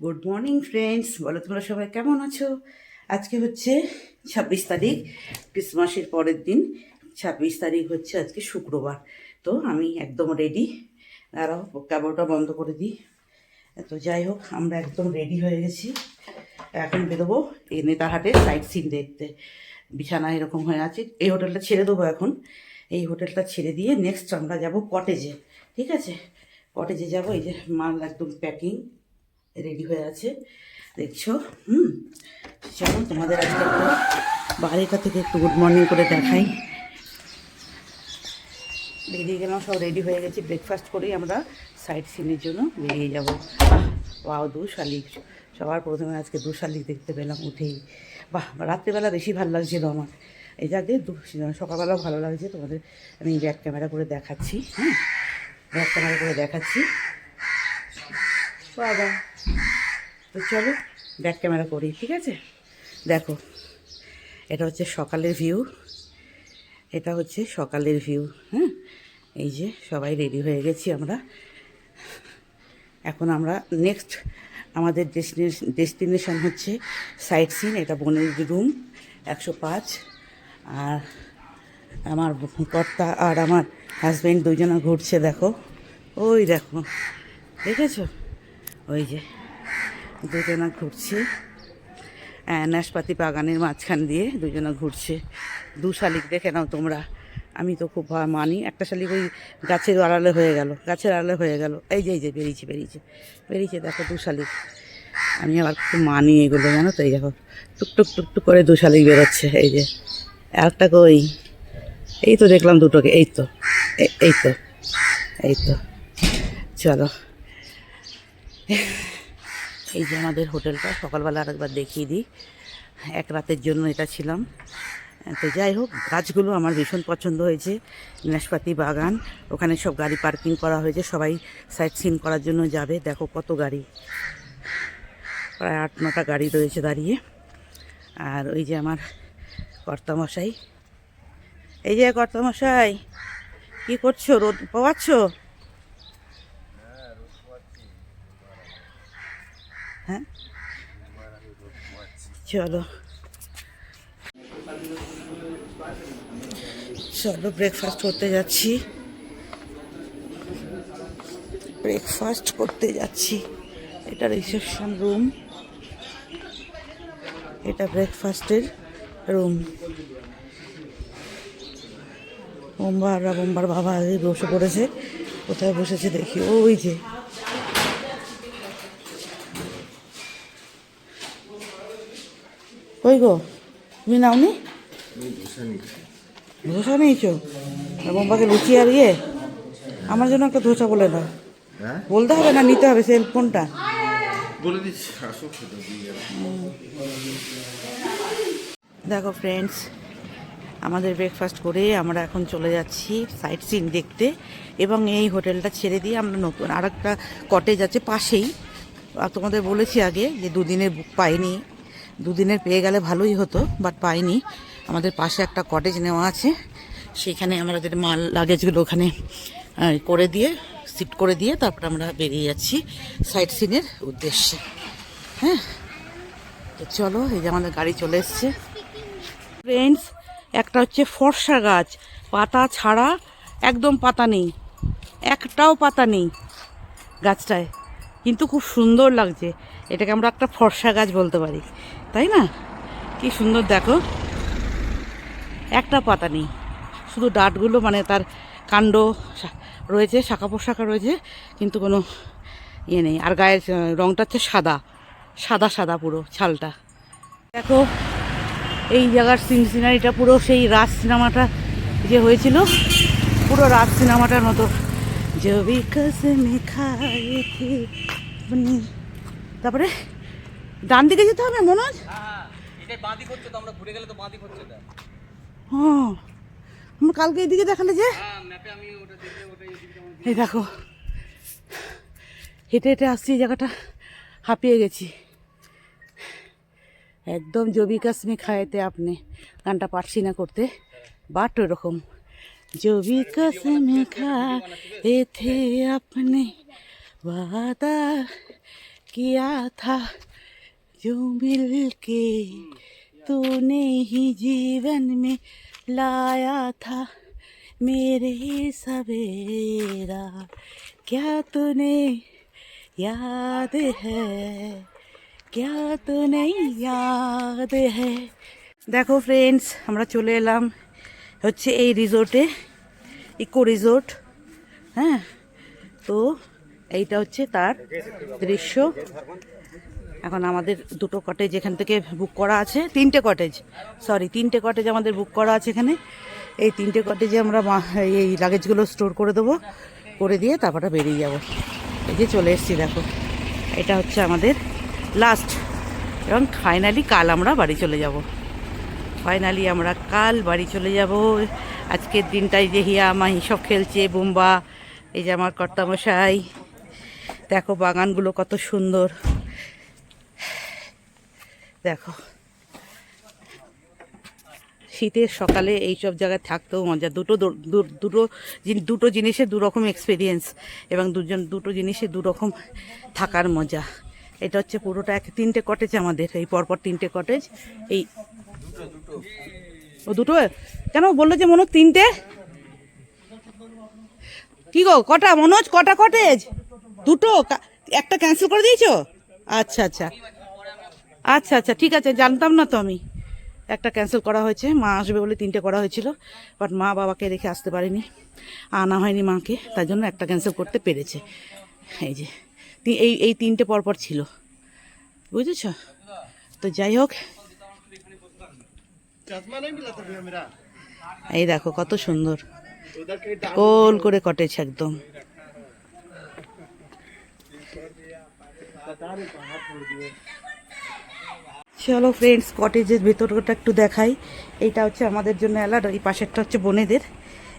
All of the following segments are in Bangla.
গুড মর্নিং ফ্রেন্ডস বলো তোমরা সবাই কেমন আছো? আজকে হচ্ছে ছাব্বিশ তারিখ, ক্রিসমাসের পরের দিন। ছাব্বিশ তারিখ হচ্ছে আজকে শুক্রবার। তো আমি একদম রেডি দাঁড়াও ক্যাবটা বন্ধ করে দিই। তো যাই হোক, আমরা একদম রেডি হয়ে গেছি। এখন বেরোবো এই নেতাহাটের সাইট সিন দেখতে। বিছানা এরকম হয়ে আছে। এই হোটেলটা ছেড়ে দেবো এখন। এই হোটেলটা ছেড়ে দিয়ে নেক্সট আমরা যাব কটেজে ঠিক আছে? কটেজে যাব। এই যে মাল একদম প্যাকিং রেডি হয়ে আছে। দেখছ? হুম? চলো, তোমাদের আজকে বাড়িটা থেকে একটু গুড মর্নিং করে দেখাই। বেরিয়ে গেলাম সব রেডি হয়ে গেছি। ব্রেকফাস্ট করেই আমরা সাইড সিনের জন্য বেরিয়ে যাব। বাহ দু শালিক সবার প্রথমে আজকে দু শালিক দেখতে পেলাম উঠেই। বাহ, রাত্রেবেলা বেশি ভালো লাগছিল আমার। এই যাকে দু সকালবেলাও ভালো লাগছে তোমাদের। আমি ব্যাক ক্যামেরা করে দেখাচ্ছি হ্যাঁ? ব্যাক ক্যামেরা করে দেখাচ্ছি। বাবা তো চলো ব্যাক ক্যামেরা করি, ঠিক আছে? দেখো, এটা হচ্ছে সকালের ভিউ এটা হচ্ছে সকালের ভিউ হ্যাঁ এই যে সবাই রেডি হয়ে গেছি আমরা। এখন আমরা নেক্সট আমাদের ডেস্টিনেশন ডেস্টিনেশন হচ্ছে সাইট সিন এটা বনের রুম একশো পাঁচ। আর আমার কর্তা আর আমার হাজব্যান্ড দুজনে ঘুরছে, দেখো। ওই দেখো, দেখেছ? ওই যে দুজনা ঘুরছে। আহ, নাশপাতি বাগানের মাঝখান দিয়ে দুজনা ঘুরছে। দু শালিক দেখে নাও তোমরা। আমি তো খুব মানি। একটা শালিক ওই গাছের আড়ালে হয়ে গেল গাছের আড়ালে হয়ে গেল। এই যে এই যে বেরিয়েছে বেরিয়েছে। বেরিয়েছে দেখো দু শালিক। আমি আবার খুব মানি এগুলো জানো তো? এই দেখো টুকটুক টুকটুক করে দু শালিক বেরোচ্ছে। এই যে একটা কই? এই তো দেখলাম দুটোকে এই তো এই তো এই তো। চলো। এই যে আমাদের হোটেলটা, সকালবেলা আরেকবার দেখিয়ে দিই। এক রাতের জন্য এটা ছিলাম। তো যাই হোক, গাছগুলো আমার ভীষণ পছন্দ হয়েছে, নাশপাতি বাগান, ওখানে সব গাড়ি পার্কিং করা হয়েছে, সবাই সাইট সিন করার জন্য যাবে। দেখো কত গাড়ি। প্রায় আট, নটা গাড়ি রয়েছে দাঁড়িয়ে। আর ওই যে আমার কর্তামশাই। এই যে কর্তামশাই, কী করছ? রোদ পাওয়াচ্ছ হ্যাঁ? চলো। চলো ব্রেকফাস্ট করতে যাচ্ছি। ব্রেকফাস্ট করতে যাচ্ছি। এটা রিসেপশন রুম এটা ব্রেকফাস্টের রুম বোম্বার আর বোম্বার বাবা বসে পড়েছে। কোথায় বসেছে দেখি। ওই যে কই গো? তুমি নাওনি? ধোসা নিয়েছ? বোম্বাকে লুচি আর ইয়ে? আমার জন্য একটা ধোসা বলে দাও। হ্যাঁ? বলতে হবে না নিতে হবে সেল ফোনটা দেখো ফ্রেন্ডস আমাদের ব্রেকফাস্ট করে আমরা এখন চলে যাচ্ছি সাইট সিন দেখতে এবং এই হোটেলটা ছেড়ে দিয়ে আমরা নতুন আর একটা কটেজ আছে পাশেই। আর তোমাদের বলেছি আগে যে দুদিনের বুক পাইনি। দুদিনের পেয়ে গেলে ভালোই হতো বাট পাইনি। আমাদের পাশে একটা কটেজ নেওয়া আছে। সেখানে আমাদের মাল লাগেজগুলো ওখানে করে দিয়ে শিফট করে দিয়ে তারপর আমরা বেরিয়ে যাচ্ছি সাইট সিনের উদ্দেশ্যে। হ্যাঁ? তো চলো, এই যে আমাদের গাড়ি চলে এসছে। ফ্রেন্ডস একটা হচ্ছে ফর্সা গাছ। পাতা ছাড়া একদম পাতা নেই। একটাও পাতা নেই গাছটায়। কিন্তু খুব সুন্দর লাগছে। এটাকে আমরা একটা ফর্সা গাছ বলতে পারি। তাই না? কি সুন্দর, দেখো। একটা পাতা নেই। শুধু ডাটগুলো মানে তার কাণ্ড রয়েছে শাখা পোশাখা রয়েছে, কিন্তু কোনো ইয়ে নেই। আর গায়ের রঙটা হচ্ছে সাদা। সাদা সাদা পুরো ছালটা। দেখো, এই জায়গার সিন সিনারিটা পুরো, সেই রাজ সিনেমাটা যে হয়েছিল, পুরো রাজ সিনেমাটার মতো। তারপরে ডান দিকে যেতে হবে মনোজ? হ্যাঁ, হ্যাঁ কালকে এদিকে দেখালে যে? এই দেখো হেঁটে হেঁটে আসছি এই জায়গাটা হাঁপিয়ে গেছি। একদম জবি কাশ্মী খাইতে আপনি গানটা পারছি না করতে বাট ওরকম। জবি কাশ্মী খা এতে আপনি বাদা কিয়া থা? जो मिल के तूने ही जीवन में लाया था मेरे सवेरा क्या तूने याद है क्या तूने याद है দেখো ফ্রেন্ডস আমরা চলে এলাম হচ্ছে এই রিসোর্টে ইকো রিসোর্ট হ্যাঁ তো এইটা হচ্ছে তার দৃশ্য এখন আমাদের দুটো কটেজ এখান থেকে বুক করা আছে, তিনটে কটেজ সরি তিনটে কটেজ আমাদের বুক করা আছে এখানে। এই তিনটে কটেজে আমরা মা- এই লাগেজগুলো স্টোর করে দেবো, করে দিয়ে তারপরে বেরিয়ে যাব। এই যে চলে এসেছি, দেখো। এটা হচ্ছে আমাদের লাস্ট এবং ফাইনালি কাল আমরা বাড়ি চলে যাব। ফাইনালি আমরা কাল বাড়ি চলে যাব। আজকের দিনটাই যে হিয়া মাহি হিসব খেলছে, বুম্বা, এই যে আমার কর্তামশাই। দেখো বাগানগুলো কত সুন্দর। দেখো। শীতের সকালে এইসব জায়গায় থাকতেও মজা। দুটো দুটো দুটো জিনিসের দু রকম এক্সপিরিয়েন্স এবং দুজন দুটো জিনিসে দু রকম থাকার মজা। এটা হচ্ছে পুরোটা এক তিনটে কটেজ আমাদের। এই পরপর তিনটে কটেজ এই ও দুটো? কেন বলল যে মনোজ তিনটে? কি গো, কটা? মনোজ, কটা কটেজ দুটো? একটা ক্যান্সেল করে দিয়েছ? আচ্ছা আচ্ছা। আচ্ছা আচ্ছা ঠিক আছে, জানতাম না তো আমি। একটা ক্যান্সেল করা হয়েছে, মা আসবে বলে তিনটে করা হয়েছিল বাট মা বাবাকে রেখে আসতে পারেনি। আনা হয়নি মাকে তার জন্য একটা ক্যান্সেল করতে পেরেছে। এই যে এই এই তিনটে পরপর ছিল। বুঝেছ? তো যাই হোক। এই দেখো, কত সুন্দর। গোল করে কটেছে একদম। চলো ফ্রেন্ডস কটেজের ভেতরটা একটু দেখাই। এইটা হচ্ছে আমাদের জন্য অ্যালার্ট এই পাশেরটা হচ্ছে বোনেদের।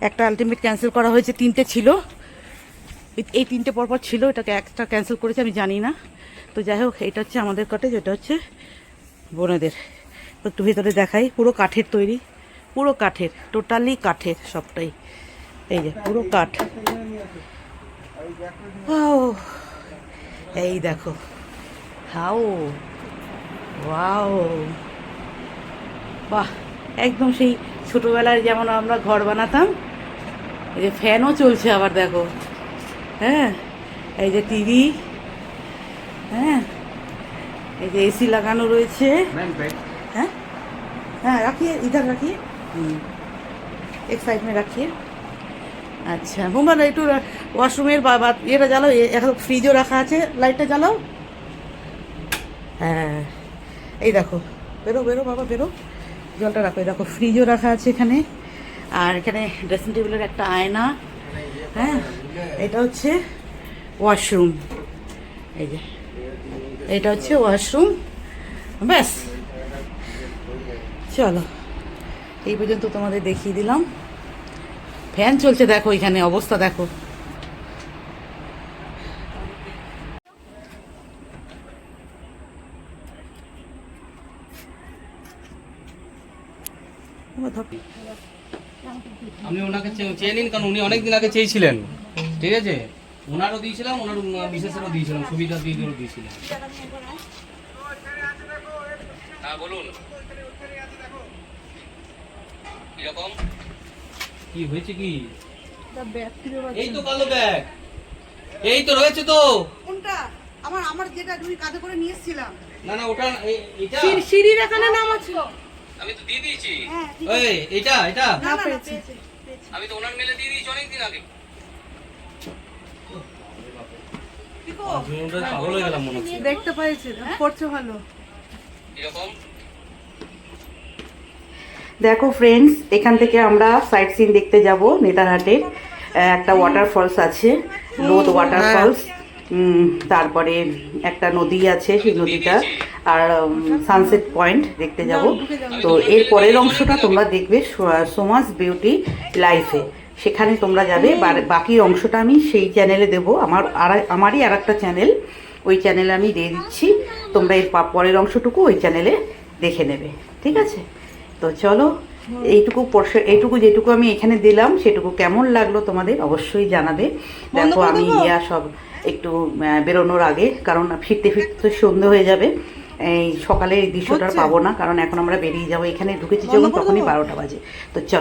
একটা আলটিমেট ক্যান্সেল করা হয়েছে, তিনটে ছিল। এই- তিনটে পরপর ছিল, এটাকে একটা ক্যান্সেল করেছে, আমি জানি না। তো যাই হোক, এটা হচ্ছে আমাদের কটেজ এটা হচ্ছে বোনেদের। একটু ভেতরে দেখাই, পুরো কাঠের তৈরি, পুরো কাঠের টোটালি কাঠের সবটাই। এই যে, পুরো কাঠ। Wow! এই দেখো, হাও। ওয়াও। বাহ একদম সেই ছোটবেলায় যেমন আমরা ঘর বানাতাম এই যে ফ্যানও চলছে আবার দেখো। হ্যাঁ এই যে টিভি হ্যাঁ এই যে এসি লাগানো রয়েছে। হ্যাঁ হ্যাঁ রাখিয়ে ইধার রাখিয়ে। হুম এক সাইড মে রাখিয়ে। আচ্ছা বোমা একটু ওয়াশরুমের বা ইয়েটা জ্বালাও এখন ফ্রিজও রাখা আছে লাইটটা জ্বালাও। হ্যাঁ। এই দেখো, বেরো বেরো, বাবা, বেরো। জলটা রাখো, এই দেখো ফ্রিজও রাখা আছে এখানে। আর এখানে ড্রেসিং টেবিলের একটা আয়না হ্যাঁ? এটা হচ্ছে ওয়াশরুম এই যে, এটা হচ্ছে ওয়াশরুম ব্যাস। চলো, এই পর্যন্ত তোমাদের দেখিয়ে দিলাম। ফ্যান চলছে, দেখো, এখানে অবস্থা, দেখো। আপনি ওনাকে চেয়ে নিন কারণ উনি অনেকদিন আগে চেয়েছিলেন। ঠিক আছে? ওনারও দিয়েছিলাম ওনার বিশেষেরও দিয়েছিলাম সুবিধা দিদিরও দিয়েছিলাম। হ্যাঁ বলুন। কীরকম? কি হয়েছে কি? এই তো কালো ব্যাগ। এই তো রয়েছে তো। কোনটা? আমার আমার যেটা তুমি কাঁধে করে নিয়ে এসেছিলাম। না না ওটা এটা সিঁড়ির এখানে নাম আছে। আমি তো দিয়ে দিয়েছি। হ্যাঁ, এই এটা এটা। না পেয়েছি। আমি তো ওনার মেলে দিয়ে দিয়েছি অনেকদিন আগে। হয়ে গেলাম মনে হচ্ছে। দেখতে পাইছি করছ ভালো। দেখো ফ্রেন্ডস এখান থেকে আমরা সাইট সিন দেখতে যাব নেতারহাটের। একটা ওয়াটারফলস আছে লোদ ওয়াটারফলস তারপরে একটা নদী আছে সেই নদীটা আর সানসেট পয়েন্ট দেখতে যাব। তো এর পরের অংশটা তোমরা দেখবে সোমাস বিউটি লাইফে। সেখানে তোমরা যাবে বাকি অংশটা আমি সেই চ্যানেলে দেব। আমার আর আমারই আর একটা চ্যানেল ওই চ্যানেলে আমি দিয়ে দিচ্ছি। তোমরা এর পরের অংশটুকু ওই চ্যানেলে দেখে নেবে ঠিক আছে? তো চলো এইটুকু এইটুকু যেটুকু আমি এখানে দিলাম সেটুকু কেমন লাগল তোমাদের অবশ্যই জানাবে। দেখো আমি ইয়া সব একটু বেরোনোর আগে কারণ ফিরতে ফিরতে তো সন্ধে হয়ে যাবে। এই সকালে এই দৃশ্যটা পাবো না কারণ এখন আমরা বেরিয়ে যাব। এখানে ঢুকেছি যখন তখনই বারোটা বাজে। তো চল।